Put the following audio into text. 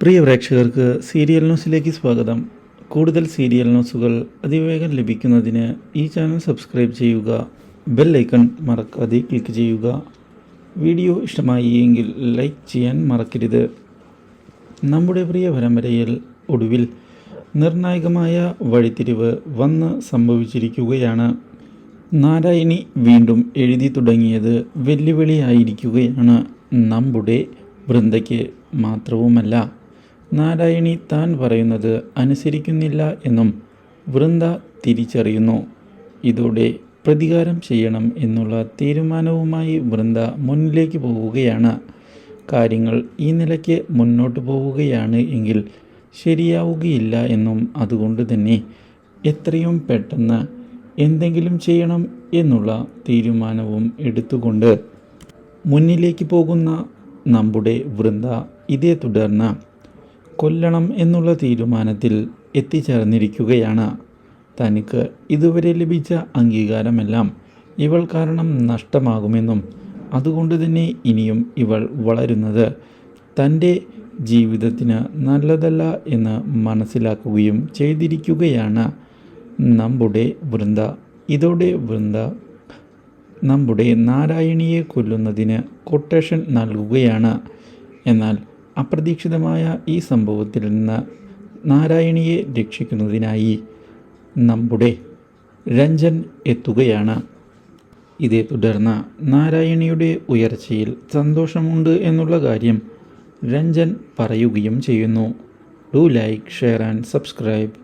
പ്രിയ പ്രേക്ഷകർക്ക് സീരിയൽ ന്യൂസിലേക്ക് സ്വാഗതം. കൂടുതൽ സീരിയൽ ന്യൂസുകൾ അതിവേഗം ലഭിക്കുന്നതിന് ഈ ചാനൽ സബ്സ്ക്രൈബ് ചെയ്യുക ബെൽ ഐക്കൺ മറക്കാതെ ക്ലിക്ക് ചെയ്യുക. വീഡിയോ ഇഷ്ടമായി എങ്കിൽ ലൈക്ക് ചെയ്യാൻ മറക്കരുത്. നമ്മുടെ പ്രിയ പരമ്പരയിൽ ഒടുവിൽ നിർണായകമായ വഴിത്തിരിവ് വന്ന് സംഭവിച്ചിരിക്കുകയാണ്. നാരായണി വീണ്ടും എഴുതി തുടങ്ങിയത് വെല്ലുവിളിയായിരിക്കുകയാണ്. നമ്മുടെ വൃന്ദയ്ക്ക് മാത്രവുമല്ല നാരായണി താൻ പറയുന്നത് അനുസരിക്കുന്നില്ല എന്നും വൃന്ദ തിരിച്ചറിയുന്നു. ഇതോടെ പ്രതികാരം ചെയ്യണം എന്നുള്ള തീരുമാനവുമായി വൃന്ദ മുന്നിലേക്ക് പോവുകയാണ്. കാര്യങ്ങൾ ഈ നിലയ്ക്ക് മുന്നോട്ട് പോവുകയാണ് എങ്കിൽ ശരിയാവുകയില്ല എന്നും അതുകൊണ്ട് തന്നെ എത്രയും പെട്ടെന്ന് എന്തെങ്കിലും ചെയ്യണം എന്നുള്ള തീരുമാനവും എടുത്തുകൊണ്ട് മുന്നിലേക്ക് പോകുന്ന നമ്മുടെ വൃന്ദ ഇതേ തുടർന്ന് കൊല്ലണം എന്നുള്ള തീരുമാനത്തിൽ എത്തിച്ചേർന്നിരിക്കുകയാണ്. തനിക്ക് ഇതുവരെ ലഭിച്ച അംഗീകാരമെല്ലാം ഇവൾ കാരണം നഷ്ടമാകുമെന്നും അതുകൊണ്ട് തന്നെ ഇനിയും ഇവൾ വളരുന്നത് തന്റെ ജീവിതത്തിന് നല്ലതല്ല എന്ന് മനസ്സിലാക്കുകയും ചെയ്തിരിക്കുകയാണ്. നമ്മുടെ വൃന്ദ ഇതോടെ വൃന്ദ നമ്മുടെ നാരായണിയെ കൊല്ലുന്നതിന് കൊട്ടേഷൻ നൽകുകയാണ്. എന്നാൽ അപ്രതീക്ഷിതമായ ഈ സംഭവത്തിൽ നിന്ന് നാരായണിയെ രക്ഷിക്കുന്നതിനായി നമ്മുടെ രഞ്ജൻ എത്തുകയാണ്. ഇതേ തുടർന്ന് നാരായണിയുടെ ഉയർച്ചയിൽ സന്തോഷമുണ്ട് എന്നുള്ള കാര്യം രഞ്ജൻ പറയുകയും ചെയ്യുന്നു. Do like share and subscribe.